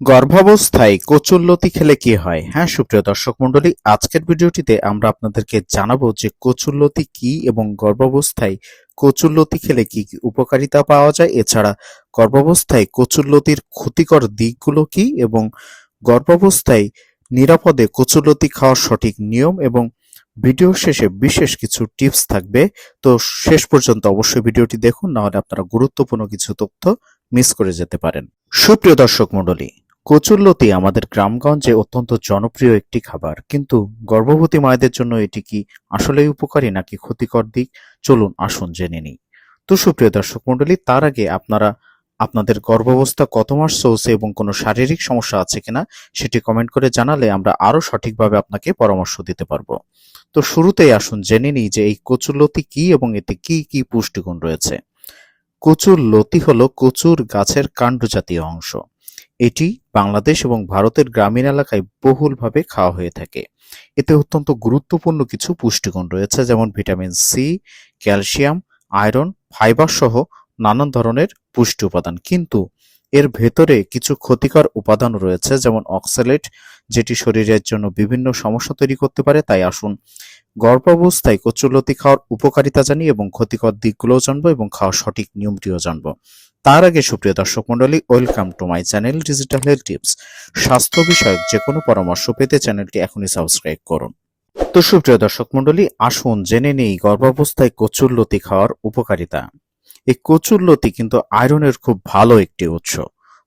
গর্ভাবস্থায় কচুরলতি খেলে কি হয়? হ্যাঁ সুপ্রিয় দর্শক মণ্ডলী, আজকের ভিডিওটিতে আমরা আপনাদেরকে জানাব যে কচুরলতি কি এবং গর্ভাবস্থায় কচুরলতি খেলে কি কি উপকারিতা পাওয়া যায়। এছাড়া গর্ভাবস্থায় কচুরলতির ক্ষতিকর দিকগুলো কি এবং গর্ভাবস্থায় নিরাপদে কচুরলতি খাওয়ার সঠিক নিয়ম এবং ভিডিও শেষে বিশেষ কিছু টিপস থাকবে। তো শেষ পর্যন্ত অবশ্যই ভিডিওটি দেখুন নাহলে আপনারা গুরুত্বপূর্ণ কিছু তথ্য মিস করে যেতে পারেন। সুপ্রিয় দর্শক মণ্ডলী কচুরলতি আমাদের গ্রামগঞ্জে অত্যন্ত জনপ্রিয় একটি খাবার। কিন্তু গর্ভবতী মায়েদের জন্য এটি কি আসলেই উপকারী নাকি ক্ষতিকর দিক? চলুন আসুন জেনে নিই। তো সুপ্রিয় দর্শক মণ্ডলী, তার আগে আপনারা, আপনাদের গর্ভাবস্থা কত মাস চলছে এবং কোনো শারীরিক সমস্যা আছে কিনা সেটি কমেন্ট করে জানালে আমরা আরও সঠিকভাবে আপনাকে পরামর্শ দিতে পারব। তো শুরুতেই আসুন জেনে নিই যে এই কচুরলতি কি এবং এতে কি কি পুষ্টিগুণ রয়েছে। কচুর লতি হলো কচুর গাছের কাণ্ড জাতীয় অংশ। এটি বাংলাদেশ এবং ভারতের গ্রামীণ এলাকায় বহুলভাবে খাওয়া হয়ে থাকে। এতে অত্যন্ত গুরুত্বপূর্ণ কিছু পুষ্টিগুণ রয়েছে, যেমন vitamin C calcium, iron, fibre সহ নানান ধরনের পুষ্টি উপাদান। কিন্তু এর ভেতরে কিছু ক্ষতিকর উপাদান রয়েছে, যেমন অক্সালেট, যেটি শরীরের জন্য বিভিন্ন সমস্যা তৈরি করতে পারে। তাই আসুন গর্ভাবস্থায় কচুরলতি খাওয়ার উপকারিতা জানি এবং ক্ষতিকর দিকগুলোও জানব এবং খাওয়ার সঠিক নিয়মটিও জানব। তার আগে সুপ্রিয় দর্শক মন্ডলী welcome to my channel digital health tips স্বাস্থ্য বিষয়ক যে কোনো পরামর্শ পেতে চ্যানেলটি এখনই সাবস্ক্রাইব করুন। তো সুপ্রিয় দর্শক মন্ডলী আসুন জেনে নেই গর্ভাবস্থায় কচুরলতি খাওয়ার উপকারিতা। এই কচুরলতি কিন্তু আয়রনের খুব ভালো একটি উৎস।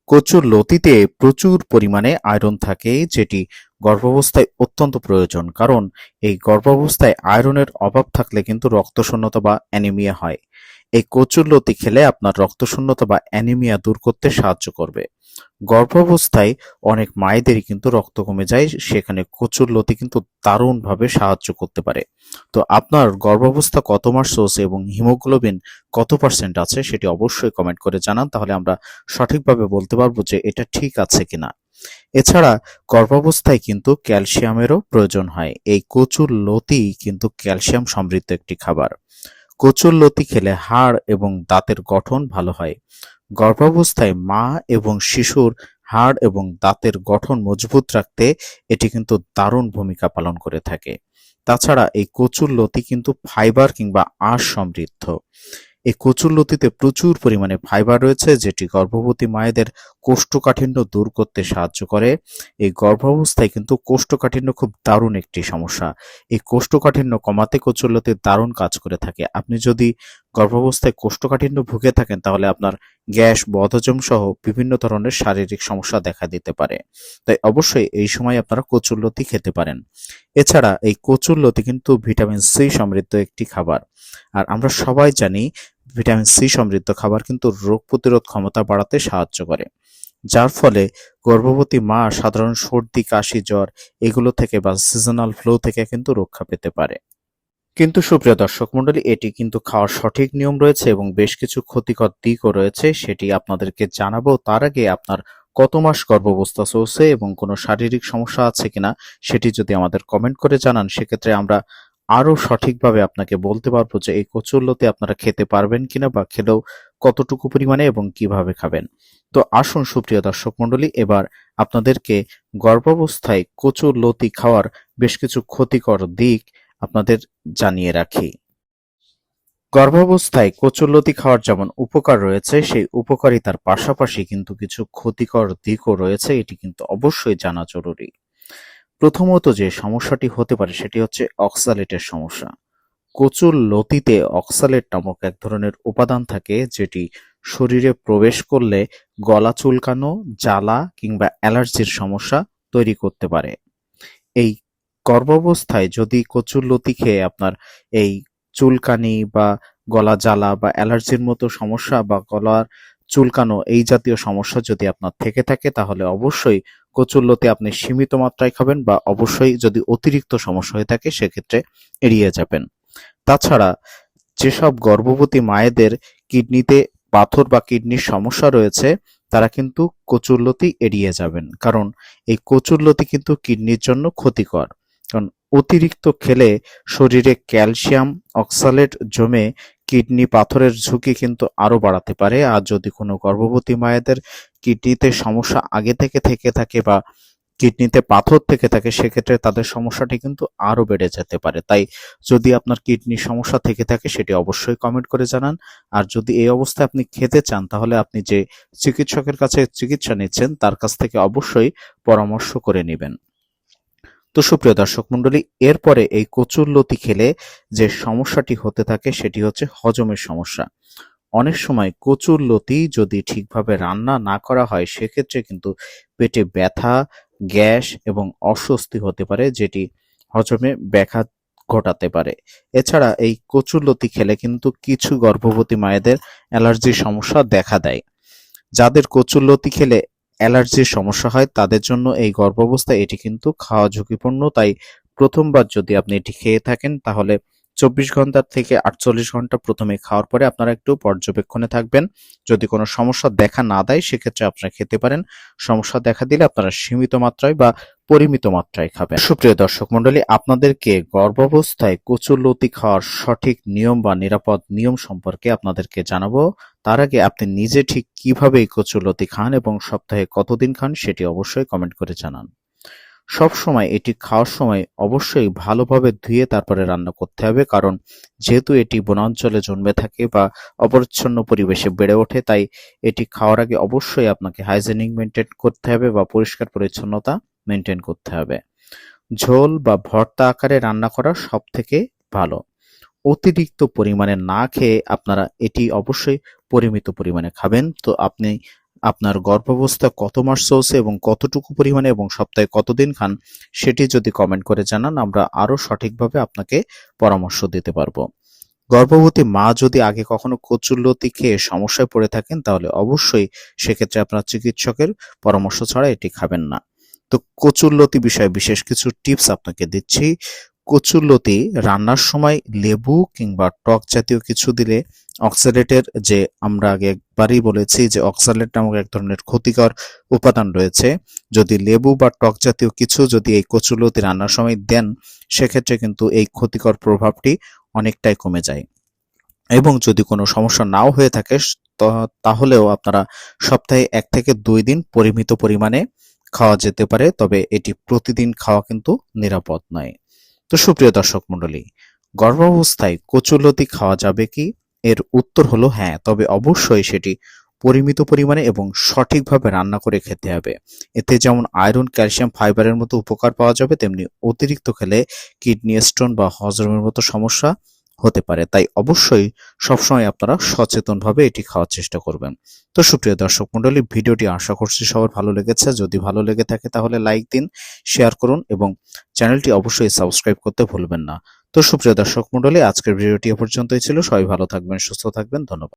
কচুর লতিতে প্রচুর পরিমাণে আয়রন থাকে, যেটি গর্ভাবস্থায় অত্যন্ত প্রয়োজন। কারণ এই গর্ভাবস্থায় আয়রনের অভাব থাকলে কিন্তু রক্তশূন্যতা বা অ্যানিমিয়া হয়। এই কচুরলতি খেলে আপনার রক্তশূন্যতা বা অ্যানিমিয়া দূর করতে সাহায্য করবে। গর্ভাবস্থায় অনেক মায়েদেরই কিন্তু রক্ত কমে যায়, সেখানে কচুরলতি কিন্তু দারুণভাবে সাহায্য করতে পারে। তো আপনার গর্ভাবস্থা কত মাস চলছে এবং হিমোগ্লোবিন কত পার্সেন্ট আছে সেটি অবশ্যই কমেন্ট করে জানান, তাহলে আমরা সঠিকভাবে বলতে পারব যে এটা ঠিক আছে কিনা। এছাড়া গর্ভাবস্থায় কিন্তু ক্যালসিয়ামেরও প্রয়োজন হয়। এই কচুর লতি কিন্তু ক্যালসিয়াম সমৃদ্ধ একটি খাবার। কচুর লতি খেলে হাড় এবং দাঁতের গঠন ভালো হয়। গর্ভাবস্থায় মা এবং শিশুর হাড় এবং দাঁতের গঠন মজবুত রাখতে এটি কিন্তু দারুণ ভূমিকা পালন করে থাকে। তাছাড়া এই কচুর লতি কিন্তু ফাইবার কিংবা আঁশ সমৃদ্ধ। এই কচুর লতিতে প্রচুর পরিমাণে ফাইবার রয়েছে, যেটি গর্ভবতী মায়েদের কোষ্ঠকাঠিন্য দূর করতে সাহায্য করে। এই গর্ভাবস্থায় কিন্তু কোষ্ঠকাঠিন্য খুব দারুণ একটি সমস্যা। এই কোষ্ঠকাঠিন্য কমাতে কচুর লতি দারুণ কাজ করে থাকে। আপনি যদি গর্ভাবস্থায় কোষ্ঠকাঠিন্য ভুগে থাকেন, তাহলে আপনার গ্যাস, বদহজম সহ বিভিন্ন ধরনের শারীরিক সমস্যা দেখা দিতে পারে। তাই অবশ্যই এই সময় আপনারা কচুরলতি খেতে পারেন। এছাড়া এই কচুরলতি কিন্তু ভিটামিন সি সমৃদ্ধ একটি খাবার। আর আমরা সবাই জানি, ভিটামিন সি সমৃদ্ধ খাবার কিন্তু রোগ প্রতিরোধ ক্ষমতা বাড়াতে সাহায্য করে। যার ফলে গর্ভবতী মা সাধারণ সর্দি, কাশি, জ্বর, এগুলো থেকে বা সিজনাল ফ্লু থেকে কিন্তু রক্ষা পেতে পারে। কিন্তু সুপ্রিয় দর্শক মন্ডলী এটি কিন্তু খাওয়ার সঠিক নিয়ম রয়েছে এবং বেশ কিছু ক্ষতিকর দিকও রয়েছে, সেটি আপনাদেরকে জানাব। তার আগে আপনার কত মাস গর্ভাবস্থা চলছে এবং কোনো শারীরিক সমস্যা আছে কিনা, সেটি যদি আমাদের কমেন্ট করে জানান, সেক্ষেত্রে আমরা আরও সঠিকভাবে আপনাকে বলতে পারব যে এই কচুরলতি আপনারা খেতে পারবেন কিনা বা খেলেও কতটুকু পরিমাণে এবং কীভাবে খাবেন। তো আসুন সুপ্রিয় দর্শক মন্ডলী এবার আপনাদেরকে গর্ভাবস্থায় কচুর লতি খাওয়ার বেশ কিছু ক্ষতিকর দিক আপনাদের জানিয়ে রাখি। গর্ভাবস্থায় কচুরলতি খাওয়ার যেমন উপকার রয়েছে, সেই উপকারিতার পাশাপাশি কিন্তু কিছু ক্ষতিকর দিকও রয়েছে, এটি কিন্তু অবশ্যই জানা জরুরি। প্রথমত যে সমস্যাটি হতে পারে, সেটি হচ্ছে অক্সালেটের সমস্যা। কচুর লতিতে অক্সালেট নামক এক ধরনের উপাদান থাকে, যেটি শরীরে প্রবেশ করলে গলা চুলকানো, জ্বালা কিংবা অ্যালার্জির সমস্যা তৈরি করতে পারে। এই গর্ভাবস্থায় যদি কচুর লতি খেয়ে আপনার এই চুলকানি বা গলা জ্বালা বা অ্যালার্জির মতো সমস্যা বা গলার চুলকানো এই জাতীয় সমস্যা যদি আপনার থেকে থাকে, তাহলে অবশ্যই কচুরলতি আপনি সীমিত মাত্রায় খাবেন বা অবশ্যই যদি অতিরিক্ত সমস্যা হয়ে থাকে, সেক্ষেত্রে এড়িয়ে যাবেন। তাছাড়া যেসব গর্ভবতী মায়েদের কিডনিতে পাথর বা কিডনির সমস্যা রয়েছে, তারা কিন্তু কচুরলতি এড়িয়ে যাবেন। কারণ এই কচুরলতি কিন্তু কিডনির জন্য ক্ষতিকর। অতিরিক্ত খেলে শরীরে ক্যালসিয়াম অক্সালেট জমে কিডনি পাথরের ঝুঁকি কিন্তু আরও বাড়াতে পারে। আর যদি কোনো গর্ভবতী মায়েদের কিডনিতে সমস্যা আগে থেকে থেকে থাকে বা কিডনিতে পাথর থেকে থাকে, সেক্ষেত্রে তাদের সমস্যাটি কিন্তু আরও বেড়ে যেতে পারে। তাই যদি আপনার কিডনির সমস্যা থেকে থাকে, সেটি অবশ্যই কমেন্ট করে জানান। আর যদি এই অবস্থায় আপনি খেতে চান, তাহলে আপনি যে চিকিৎসকের কাছে চিকিৎসা নিচ্ছেন, তার কাছ থেকে অবশ্যই পরামর্শ করে নেবেন। তো সুপ্রিয় দর্শক মন্ডলী এরপরে এই কচুর লতি খেলে যে সমস্যাটি হতে থাকে সেটি হচ্ছে হজমের সমস্যা। অনেক সময় কচুর লতি যদি ঠিকভাবে রান্না না করা হয়, সেক্ষেত্রে কিন্তু পেটে ব্যথা, গ্যাস এবং অস্বস্তি হতে পারে, যেটি হজমে ব্যাঘাত ঘটাতে পারে। এছাড়া এই কচুর লতি খেলে কিন্তু কিছু গর্ভবতী মায়েদের অ্যালার্জির সমস্যা দেখা দেয়। যাদের কচুর লতি খেলে অ্যালার্জির সমস্যা হয়, তাদের জন্য এই গর্ভাবস্থায় এটি কিন্তু খাওয়া ঝুঁকিপূর্ণ। তাই প্রথমবার যদি আপনি এটি খেয়ে থাকেন, তাহলে চব্বিশ ঘণ্টার থেকে আটচল্লিশ ঘণ্টা প্রথমে খাওয়ার পরে আপনারা একটু পর্যবেক্ষণে থাকবেন। যদি কোনো সমস্যা দেখা না দেয়, সেক্ষেত্রে আপনারা খেতে পারেন। সমস্যা দেখা দিলে আপনারা সীমিত মাত্রায় বা পরিমিত মাত্রায় খাবেন। সুপ্রিয় দর্শক মন্ডলী আপনাদেরকে গর্ভাবস্থায় কচুর লতি খাওয়ার সঠিক নিয়ম বা নিরাপদ নিয়ম সম্পর্কে আপনাদেরকে জানাব। তার আগে আপনি নিজে ঠিক কীভাবে এই কচুর লতি খান এবং সপ্তাহে কতদিন খান সেটি অবশ্যই কমেন্ট করে জানান। সব সময় এটি খাওয়ার সময় অবশ্যই ভালোভাবে ধুয়ে তারপরে রান্না করতে হবে, কারণ যেহেতু এটি বনাঞ্চলে জন্মে থাকে বা অপরিচ্ছন্ন পরিবেশে বেড়ে ওঠে, তাই এটি খাওয়ার আগে অবশ্যই আপনাকে হাইজেনিক মেনটেন করতে হবে বা পরিষ্কার পরিচ্ছন্নতা মেনটেন করতে হবে। ঝোল বা ভর্তা আকারে রান্না করা সব থেকে ভালো। অতিরিক্ত পরিমাণে না খেয়ে আপনারা এটি অবশ্যই পরিমিত পরিমাণে খাবেন। তো আপনি আপনার গর্ভাবস্থা কত মাস চলছে এবং কতটুকু পরিমাণে এবং সপ্তাহে কতদিন খান, সেটি যদি কমেন্ট করে জানান, আমরা আরও সঠিকভাবে আপনাকে পরামর্শ দিতে পারব। গর্ভবতী মা যদি আগে কখনো কচুরলতি খেয়ে সমস্যায় পড়ে থাকেন, তাহলে অবশ্যই সেক্ষেত্রে আপনার চিকিৎসকের পরামর্শ ছাড়া এটি খাবেন না। তো কচুরলতি বিষয়ে বিশেষ কিছু টিপস আপনাকে দিচ্ছি। কচুরলতি রান্নার সময় লেবু কিংবা টক জাতীয় কিছু দিলে অক্সালেটের যে আমরা আগে একবারই বলেছি যে অক্সালেট নামক এক ধরনের ক্ষতিকর উপাদান রয়েছে, যদি লেবু বা টক জাতীয় কিছু যদি এই কচুরলতি রান্নার সময় দেন, সেক্ষেত্রে কিন্তু এই ক্ষতিকর প্রভাবটি অনেকটাই কমে যায়। এবং যদি কোনো সমস্যা নাও হয়ে থাকে তাহলেও আপনারা সপ্তাহে এক থেকে দুই দিন পরিমিত পরিমাণে খাওয়া যেতে পারে, তবে এটি প্রতিদিন খাওয়া কিন্তু নিরাপদ নয়। তো সুপ্রিয় দর্শক মন্ডলী গর্ভাবস্থায় কচুলতি খাওয়া যাবে কি? এর উত্তর হলো হ্যাঁ তবে অবশ্যই সেটি পরিমিত পরিমাণে এবং সঠিকভাবে রান্না করে খেতে হবে। এতে যেমন আয়রন, ক্যালসিয়াম, ফাইবারের মতো উপকার পাওয়া যাবে, তেমনি অতিরিক্ত খেলে কিডনি স্টোন বা হজমের মতো সমস্যা হতে পারে। তাই অবশ্যই সবসময় আপনারা সচেতনভাবে এটি খাওয়ার চেষ্টা করবেন। তো সুপ্রিয় দর্শক মণ্ডলী, ভিডিওটি আশা করছি সবার ভালো লেগেছে। যদি ভালো লেগে থাকে তাহলে লাইক দিন, শেয়ার করুন এবং চ্যানেলটি অবশ্যই সাবস্ক্রাইব করতে ভুলবেন না। তো সুপ্রিয় দর্শক মণ্ডলী, আজকের ভিডিওটি এ পর্যন্তই ছিল। সবাই ভালো থাকবেন, সুস্থ থাকবেন। ধন্যবাদ।